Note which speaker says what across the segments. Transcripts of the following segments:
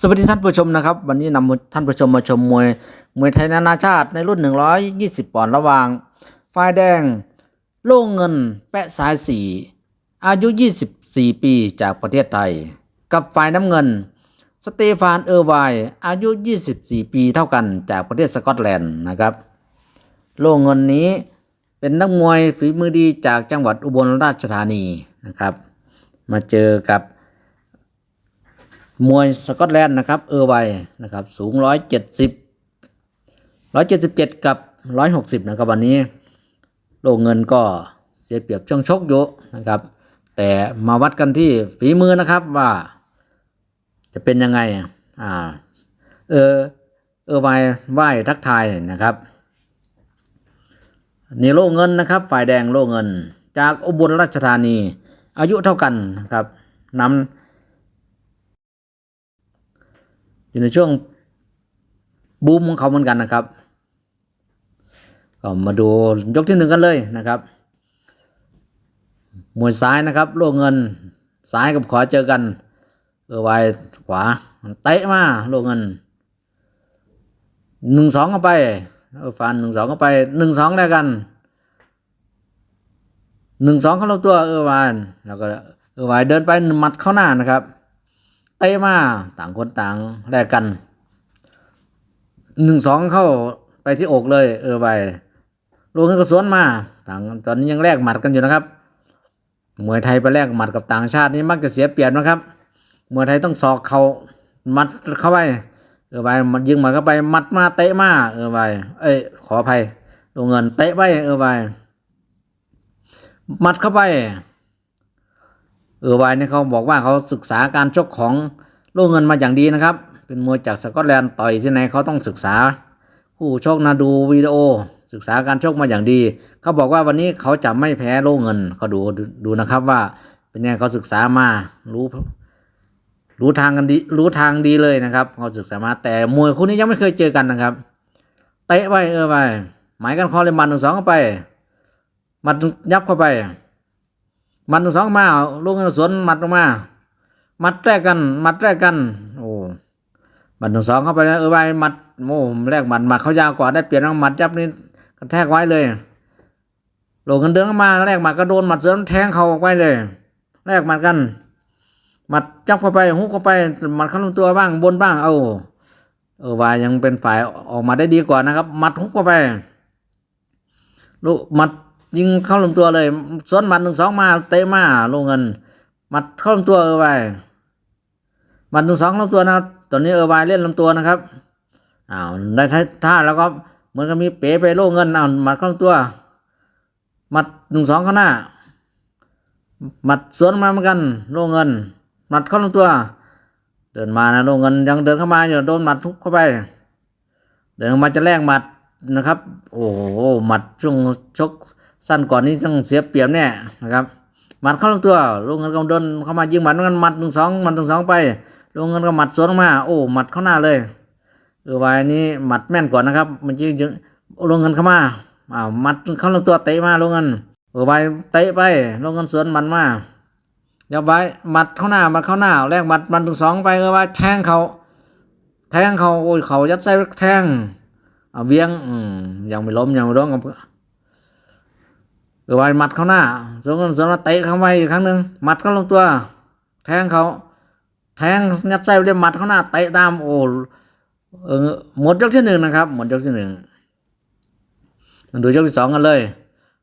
Speaker 1: สวัสดีท่านผู้ชมนะครับ วันนี้นำท่านผู้ชมมาชมมวยมวยไทยนานาชาติในรุ่น 120 ปอนด์ระหว่าง ฝ่ายแดง โล่งเงิน แปะสายสีอายุ 24 ปีจากประเทศไทย กับฝ่ายน้ำเงิน สเตฟานเออร์ไวอายุ 24 ปีเท่ากันจากประเทศสกอตแลนด์นะครับ โล่งเงินนี้เป็นนักมวยฝีมือดีจากจังหวัดอุบลราชธานีนะครับ มาเจอกับ มวยสกอตแลนด์นะครับ เออร์ไวนะครับ สูง 170 177 กับ 160 นะครับ วันนี้โลกเงินก็เสียเปรียบช่วงชกอยู่นะครับ แต่มาวัดกันที่ฝีมือนะครับว่าจะเป็นยังไง อ่า เออ เออร์ไวไหวทักทายนะครับนี่โลเงินนะครับ ฝ่ายแดงโลเงิน จากอุบลราชธานี อายุเท่ากันนะครับนำ อยู่ในช่วงบูมของเขาเหมือนกันนะครับก็มาดูยกที่หนึ่งกันเลยนะครับ มวยซ้ายนะครับโล่เงินซ้ายกับขวาเจอกัน เออไวขวาเตะมาโล่เงินหนึ่งสองเข้าไปเออฟันหนึ่งสองเข้าไปหนึ่งสองได้กันหนึ่งสองเข้าลงตัวเออวานแล้วก็เออไวเดินไปหมัดเข้าหน้านะครับ เตะมาต่างคนต่างแลกกันหนึ่งสองเข้าไปที่อกเลย เออไปลูกนั้นก็สวนมา ต่างตอนนี้ยังแลกหมัดกันอยู่นะครับมวยไทยไปแลกหมัดกับต่างชาตินี่มักจะเสียเปรียบนะครับมวยไทยต้องสอกเขามัดเข้าไปเออไปมันยิงหมัดเข้าไปมัดมาเตะมาเออไปเอ้ยขออภัยลงเงินเตะไปเออไปมัดเข้าไป เออไวเนี่ยเขาบอกว่าเขาศึกษาการชกของโลกเงินมาอย่างดีนะครับ เป็นมวยจากสกอตแลนด์ต่อยที่ไหนเขาต้องศึกษา ผู้ชกนะดูวิดีโอ ศึกษาการชกมาอย่างดี เขาบอกว่าวันนี้เขาจะไม่แพ้โลกเงินเขาดูดูนะครับว่าเป็นไงเขาศึกษามารู้รู้ทางกันดีรู้ทางดีเลยนะครับเขาศึกษามาแต่มวยคู่นี้ยังไม่เคยเจอกันนะครับเตะไปเออไปหมายกันคอเลยมันหนึ่งสองเข้าไปมัดยับเข้าไป มัดหนึ่งสองมาลูกสวนมัดลงมา มัดแรกกัน มัดแรกกัน โอ้มัดหนึ่งสองเข้าไปเออไปมัดโอ้แรกมัดมัดเขายาวกว่าได้เปลี่ยนหมัดยับนี่กระแทกไว้เลยโลกเงินเดินเข้ามาแรกมัดก็โดนมัดเสริมแทงเขาออกไปเลย แรกมัดกันมัดจับเข้าไปฮุกเข้าไปมัดเข้าลงตัวบ้างบนบ้างเอาเออวายยังเป็นฝ่ายออกมาได้ดีกว่านะครับ มัดฮุกเข้าไปลูกมัด ยิงเข้าลำตัวเลยสวนหมัดหนึ่งสองมาเตะมาลงเงินหมัดเข้าลำตัวเออไปหมัดหนึ่งสองลำตัวนะครับตอนนี้เออไปเล่นลำตัวนะครับอ้าวได้ท่าแล้วก็เหมือนกับมีเป๋ไปโล่เงินอ้าวหมัดเข้าลำตัวหมัดหนึ่งสองข้างหน้าหมัดสวนมาเหมือนกันโล่เงินหมัดเข้าลำตัว เดินมานะโล่เงินยังเดินเข้ามาอยู่โดนหมัดทุบเข้าไป เดินมาจะแลกหมัดนะครับ โอ้โหหมัดช่วงชก สั้นก่อนนี้ต้องเสียเปรียบแน่นะครับหมัดเข้าลงตัวลงเงินก็โดนเข้ามายิงหมัดกันหมัดหนึ่งสองหมัดหนึ่งสองไปลงเงินก็หมัดสวนมา โอ้หมัดเข้าหน้าเลยเออวายนี้หมัดแม่นก่อนนะครับ มันยิงยิงลงเงินเข้ามาอ้าวหมัดเข้าลงตัวเตะมาลงเงินเออวายเตะไปลงเงินสวนหมัดมาอย่าไว้หมัดเข้าหน้ามัดเข้าหน้าแรกหมัดมัดหนึ่งสองไปเออวายแทงเขาแทงเขาโอ้ยเขายัดไส้แทงเอาเวียงอืมยังไม่ล้มยังไม่ร้องกับ หรือว่าหมัดเขาหน้าสวนกันสวนมาเตะเข้าไปอีกครั้งหนึ่งหมัดเขาลงตัว แทงเขา แทงงัดไส้ไปเลยหมัดเขาหน้าเตะตามโอ้เออหมดยกที่หนึ่งนะครับ หมดยกที่หนึ่งมันดูยกที่สองกันเลย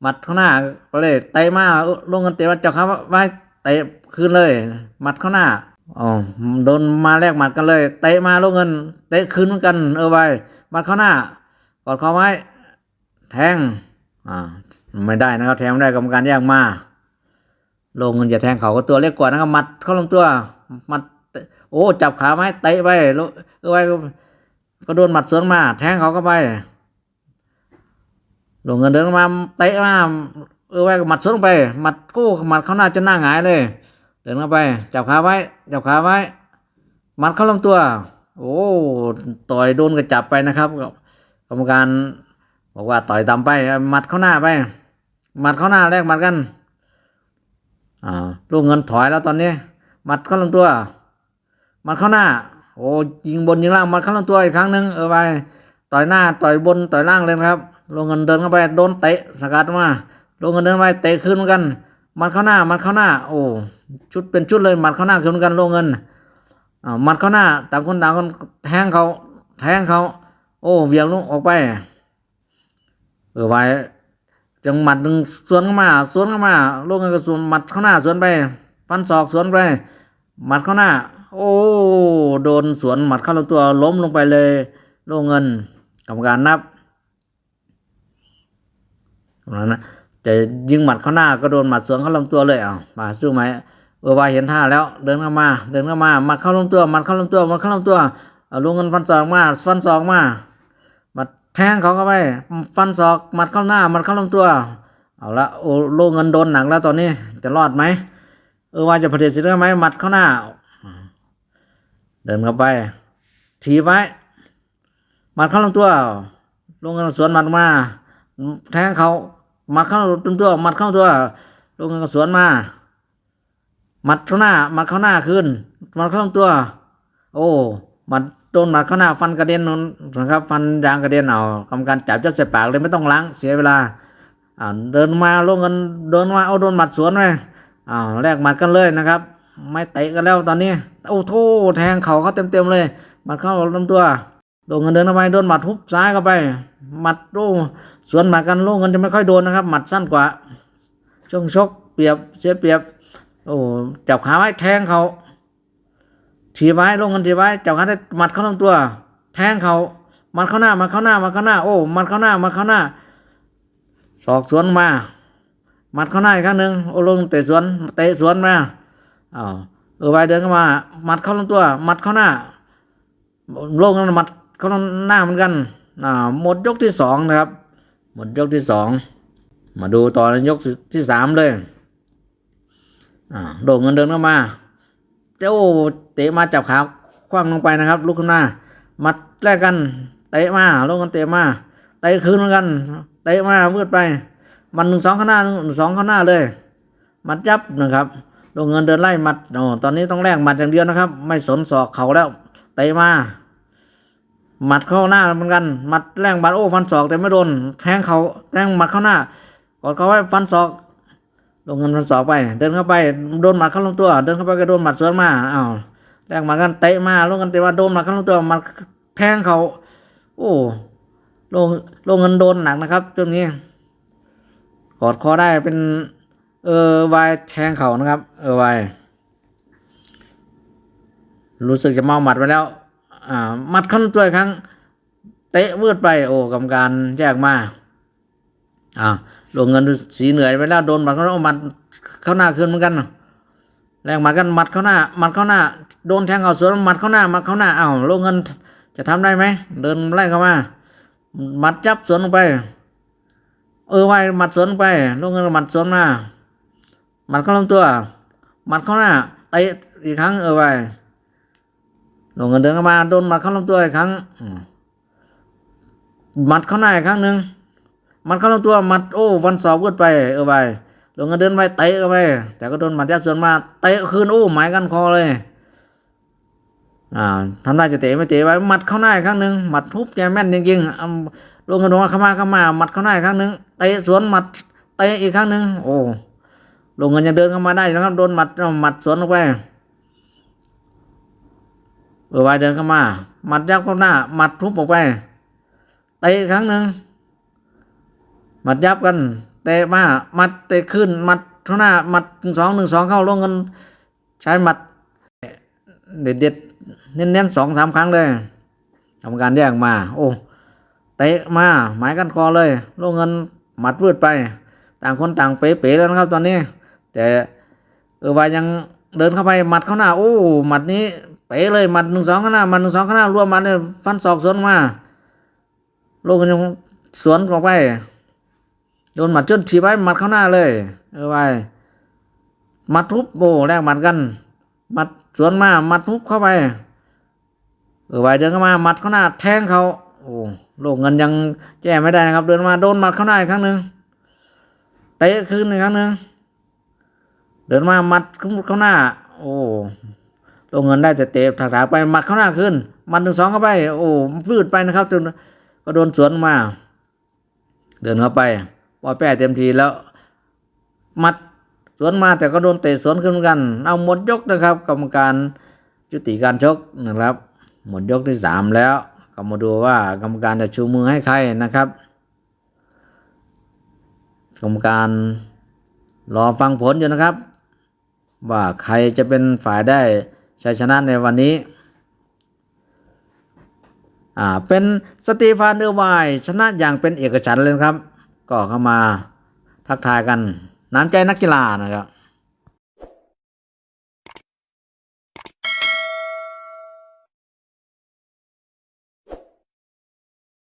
Speaker 1: หมัดเข้าหน้าก็เลยเตะมาลงกันเตะมาจับเขาไว้เตะคืนเลยหมัดเข้าหน้าอ๋อโดนมาแลกหมัดกันเลยเตะมาลงเงินเตะคืนเหมือนกัน เออไปหมัดเข้าหน้ากอดคอไว้ แทงอ่า ไม่ได้นะครับ แทงไม่ได้กรรมการแยกมาลงเงินจะแทงเขาก็ตัวเล็กกว่านะครับมัดเข้าลงตัวมัดโอ้จับขาไม้เตะไปแล้วเออไว้ก็โดนหมัดสวนมา แทงเขาก็ไปลงเงินเดินมาเตะมาเออไว้ก็หมัดสวนไปหมัดกู้หมัดเขาหน้าจนหน้าหงายเลย เดินเข้าไป จับขาไว้ จับขาไว้หมัดเข้าลงตัว โอ้ต่อยโดนก็จับไปนะครับกรรมการบอกว่าต่อยต่ำไปหมัดเข้าหน้าไป หมัดเข้าหน้าแรกหมัดกันอ่าลูกเงินถอยแล้วตอนนี้หมัดเข้าลงตัวหมัดเข้าหน้า โอ้ยิงบนยิงล่างหมัดเข้าลำตัวอีกครั้งหนึ่งเออไปต่อยหน้าต่อยบนต่อยล่างเลยครับลงเงินเดินเข้าไปโดนเตะสกัดมาลงเงินเดินไปเตะขึ้นเหมือนกันหมัดเข้าหน้าหมัดเข้าหน้า โอ้ชุดเป็นชุดเลยหมัดเข้าหน้าขึ้นเหมือนกันลงเงินอ่าหมัดเข้าหน้าต่างคนต่างคนแทงเขาแทงเขาโอ้เวียงลุกออกไป เออไว้ จังหมัดหนึ่งสวนเข้ามา สวนเข้ามาลงเงินก็สวนหมัดเข้าหน้าสวนไปฟันศอกสวนไปหมัดเข้าหน้า โอ้โดนสวนหมัดเข้าลำตัวล้มลงไปเลย โลงเงินกรรมการนับตรงนั้นนะจะยิงหมัดเข้าหน้าก็โดนหมัดสวนเข้าลำตัวเลยเอามาสู้ไหมเออวายเห็นท่าแล้ว เดินเข้ามา เดินเข้ามาหมัดเข้าลำตัวหมัดเข้าลำตัวหมัดเข้าลำตัวลงเงินฟันศอกมาฟันศอกมาหมัด แทงเขาเข้าไป ฟันศอกหมัดเข้าหน้าหมัดเข้าลำตัว เอาละโอ้โลเงินโดนหนักแล้วตอนนี้จะรอดไหมเออว่าจะปฏิเสธได้ไหมหมัดเข้าหน้า เดินเข้าไปทีบไว้หมัดเข้าลำตัวลงเงินสวนหมัดมา แทงเขาหมัดเข้าลำตัวหมัดเข้าตัวลงเงินสวนมาหมัดเข้าหน้าหมัดเข้าหน้าคืนหมัดเข้าลำตัว โอ้หมัด โดนหมัดเข้าหน้าฟันกระเด็นนนนะครับ ฟันยางกระเด็นเอากรรมการจับจะเสียปากเลยไม่ต้องล้างเสียเวลาอ่าเดินมาลงกันเดินมาเอาโดนหมัดสวนไปอ้าวแลกหมัดกันเลยนะครับ ไม่เตะกันแล้วตอนนี้โอ้โถแทงเข่าเขาเต็มๆเลยหมัดเข้าลำตัวลงเงินเดินเข้าไปโดนหมัดทุบซ้ายเข้าไปหมัดโอ้สวนหมัดกันลงเงินจะไม่ค่อยโดนนะครับ หมัดสั้นกว่าช่วงชกเปรียบเสียเปรียบ โอ้จับขาไว้แทงเขา ถีบไว้ลงเงินถีบไว้จับขาได้หมัดเข้าลำตัว แทงเขาหมัดเข้าหน้าหมัดเข้าหน้าหมัดเข้าหน้า โอ้หมัดเข้าหน้าหมัดเข้าหน้าศอกสวนมาหมัดเข้าหน้าอีกครั้งหนึ่งโอ้ลงเตะสวนเตะสวนมาอ้าวเออไปเดินเข้ามาหมัดเข้าลำตัวหมัดเข้าหน้าลงกันหมัดเข้าหน้าเหมือนกันอ่าหมดยกที่สองนะครับ หมดยกที่สองมาดูตอนยกที่สามเลยอ่าโด่งเงินเดินเข้ามา เจ้าเตะมาจับขาคว้างลงไปนะครับ ลุกขึ้นมามัดแรกกันเตะมาลงกันเตะมาเตะคืนเหมือนกันเตะมาเพื่อไป มันหนึ่งสองข้างหน้าหนึ่งสองข้างหน้าเลย มัดยับนะครับลงเงินเดินไล่มัดโอ้ตอนนี้ต้องแลกหมัดอย่างเดียวนะครับ ไม่สนศอกเขาแล้ว เตะมาหมัดเข้าหน้าเหมือนกันหมัดแรงบัดโอ้ฟันศอกแต่ไม่โดน แทงเขาแทงหมัดเข้าหน้ากดเขาไว้ฟันศอก ลงเงินฟันศอกไป เดินเข้าไปโดนหมัดเข้าลงตัว เดินเข้าไปก็โดนหมัดสวนมาอ้าวแลกหมัดกันเตะมาลงกันเตะว่าโดนหมัดเข้าลงตัวหมัดแทงเขา โอ้ลงลงเงินโดนหนักนะครับช่วงนี้กอดคอได้เป็น เออวายแทงเขานะครับ เออวายรู้สึกจะเมาหมัดไปแล้ว อ่าหมัดเข้าลงตัวอีกครั้ง เตะวืดไป โอ้กรรมการแยกมา อ่าลงเงินสีเหนื่อยไปแล้วโดนหมัดเข้าหมัดเข้าหน้าคืนเหมือนกันแรงหมัดกันหมัดเข้าหน้าหมัดเข้าหน้า โดนแทงเขาสวนหมัดเข้าหน้าหมัดเข้าหน้าอ้าวลงเงินจะทำได้ไหมเดินไล่เข้ามาหมัดจับสวนลงไป เออไว้หมัดสวนไปลงเงินหมัดสวนมาหมัดเข้าลำตัวหมัดเข้าหน้าเตะอีกครั้งเออไว้ลงเงินเดินเข้ามาโดนหมัดเข้าลำตัวอีกครั้งหมัดเข้าหน้าอีกครั้งหนึ่ง มัดเข้าลำตัวมัดโอ้ฟันศอกวืดไปเออไว้ลงเงินเดินไปเตะเข้าไปแต่ก็โดนหมัดยับสวนมาเตะคืนโอ้หมายกันคอเลยอ่าทำได้จะเตะไม่เตะไว้หมัดเข้าหน้าอีกครั้งหนึ่งหมัดทุบแกแม่นจริงๆเอาลงกระโดดเข้ามาเข้ามาหมัดเข้าหน้าอีกครั้งหนึ่งเตะสวนหมัดเตะอีกครั้งหนึ่งโอ้ลงเงินยังเดินเข้ามาได้นะครับโดนหมัดหมัดสวนลงไปเออไว้เดินเข้ามาหมัดยับเข้าหน้าหมัดทุบออกไปเตะอีกครั้งหนึ่ง มัดยับกันเตะมามัดเตะขึ้นมัดข้างหน้ามัดหนึ่งสองหนึ่งสองเข้าลงเงินใช้มัด เด็ดเด็ดๆเน้นๆสองสามครั้งเลยทำการแยกมา โอ้เตะมาหมายกันคอเลยลงเงินหมัดพืดไป ต่างคนต่างเป๋ๆแล้วนะครับ ตอนนี้ แต่เออวายังเดินเข้าไปหมัดเข้าหน้า โอ้หมัดนี้เป๋เลยหมัดหนึ่งสองข้างหน้าหมัดหนึ่งสองข้างหน้ารวมมัดเนี่ยฟันศอกสวนมาลงกันยังสวนออกไป โดนหมัดจนฉีบไว้หมัดเข้าหน้าเลย เออไว้หมัดทุบโอ้แลกหมัดกันหมัดสวนมาหมัดทุบเข้าไป เออไวเดินเข้ามาหมัดเข้าหน้า แทงเขาโอ้โลกเงินยังแก้ไม่ได้นะครับ เดินมาโดนหมัดเข้าหน้าอีกครั้งหนึ่งเตะคืนอีกครั้งหนึ่งเดินมาหมัดเข้าหน้า โอ้ลงเงินได้แต่เตะถักถากไปหมัดเข้าหน้าขึ้นหมันถึงสองเข้าไป โอ้ฟืดไปนะครับจนก็โดนสวนมา เดินเข้าไป ปอแป้เต็มทีแล้ว มัดสวนมาแต่ก็โดนเตะสวนขึ้นกัน เอาหมดยกนะครับ กรรมการจุติการชกนะครับ หมดยกที่สามแล้ว ก็มาดูว่ากรรมการจะชูมือให้ใครนะครับ กรรมการรอฟังผลอยู่นะครับ ว่าใครจะเป็นฝ่ายได้ชัยชนะในวันนี้อ่าเป็นสตีฟานเดอร์ไวน์ชนะอย่างเป็นเอกฉันเลยครับ ก็เข้ามาทักทายกันน้ำใจนักกีฬานะครับ